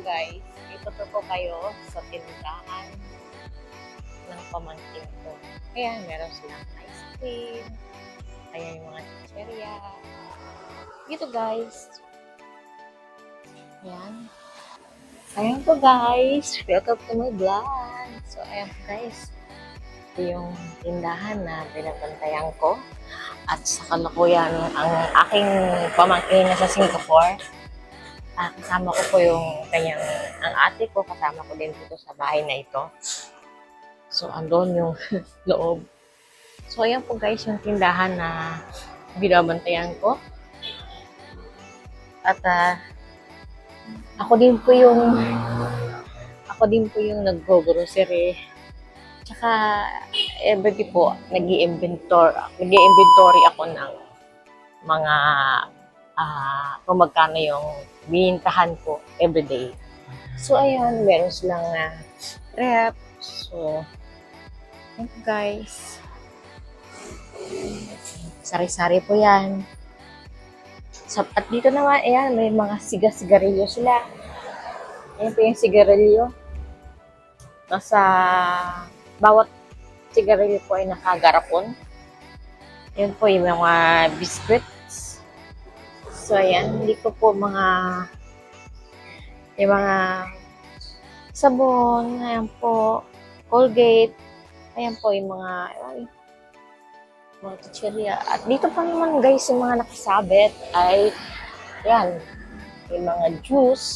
guys, ituturo kayo sa tindahan ng pamangkin ko. Ayan, meron silang ice cream. Ayan yung mga chicheria. Dito guys. Ayan. Ayan po guys. Welcome to my vlog. So ayan guys. Ito yung tindahan na binabantayan ko. At sa kalukuyan ang aking pamangkin na sa Singapore. Ah, kasama ko po yung kanyang, ang ate ko, kasama ko din dito sa bahay na ito. So, andun yung loob. So, ayan po guys, yung tindahan na binabantayan ko. At ah, ako din po yung ako din po yung nag-grocery. Tsaka, everyday po, nag inventor nag inventory ako ng mga ah kung magkano yung binintahan ko everyday. So, ayan, meron silang uh, rep. So, thank you guys. Sari-sari po yan. Sa, at dito naman, ayan, may mga siga-sigarilyo sila. Ayan po yung sigarilyo. Nasa bawat sigarilyo po ay nakagarapon. Yan po yung mga biscuits. So, ayan. Hindi ko po mga yung mga sabon. Ayan po. Colgate. Ayan po yung mga ay, mga chicheria. At dito pa naman guys, yung mga nakasabit ay yan. Yung mga juice.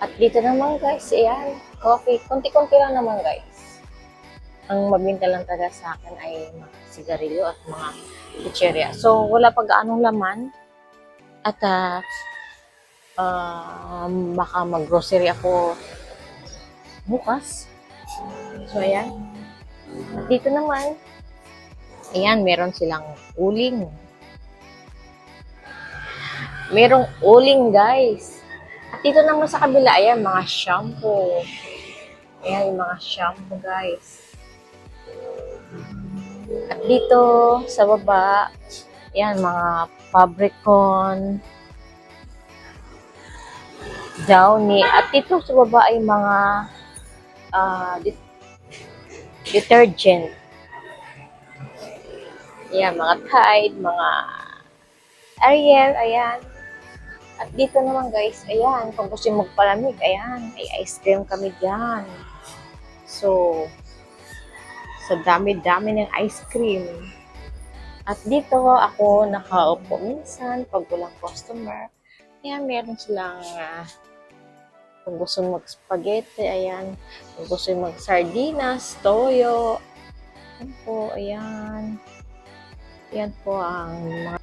At dito naman guys, ayan, coffee. Kunti-kunti lang naman guys. Ang mabinta lang talaga sa akin ay mga sigarilyo at mga chicheria. So, wala pa gaanong laman. At ah, ah, baka mag-grocery ako bukas. So, ayan. Dito naman, ayan, meron silang uling. Merong uling, guys. At dito naman sa kabila, ayan, mga shampoo. Ayan, yung mga shampoo, guys. At dito, sa baba, ayan, mga Fabricon, Downy. At dito sa baba ay mga ah, det- detergent. Ayan, mga Tide, mga Ariel, ayan. At dito naman guys, ayan, kung gusto magpalamig, ayan, may ice cream kami dyan. So, sa dami-dami ng ice cream. At dito ako nakaupo minsan pag walang customer. Ayan, meron silang ah, kung gusto mag-spaghetti, ayan. Kung gusto mag-sardinas, toyo. Ayan po, ayan. Ayan po ang mga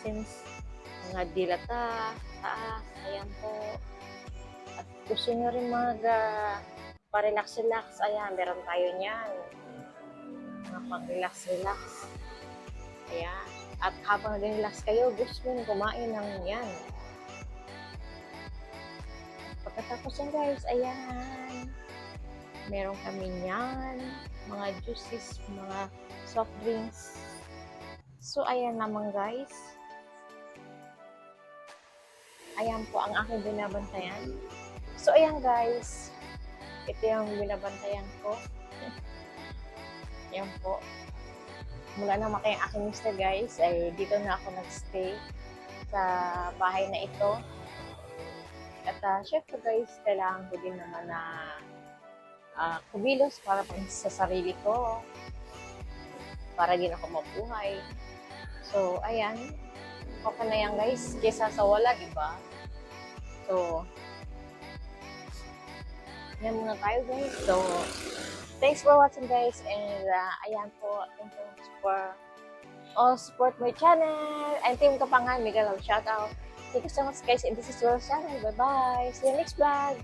since mga dilata, taas, ayan po. At gusto nyo rin mag ah, pa-relax-relax, ayan, meron tayo niyan. Mga pang-relax-relax. Ayan. At habang nag-relax kayo, gusto nyo kumain ng yan. Pagkatapos yan guys, ayan. Meron kami niyan. Mga juices, mga soft drinks. So, ayan naman guys. Ayan po ang aking binabantayan. So, ayan guys. Ito yung binabantayan ko. ayan po. Mula na makay aking mister guys, ay dito na ako nagstay sa bahay na ito. At uh, syempre guys, kailangan ko din naman na ah, kumilos para sa sarili ko. Para din ako mabuhay. So, ayan. Okay na yan guys. Kesa sa wala, di ba? So, yan muna tayo guys. So, thanks for watching guys. And uh, ayan po. Thank you for all support my channel. And Team Kapangan, mega love shoutout. Thank you so much guys. And this is your channel. Bye-bye. See you next vlog.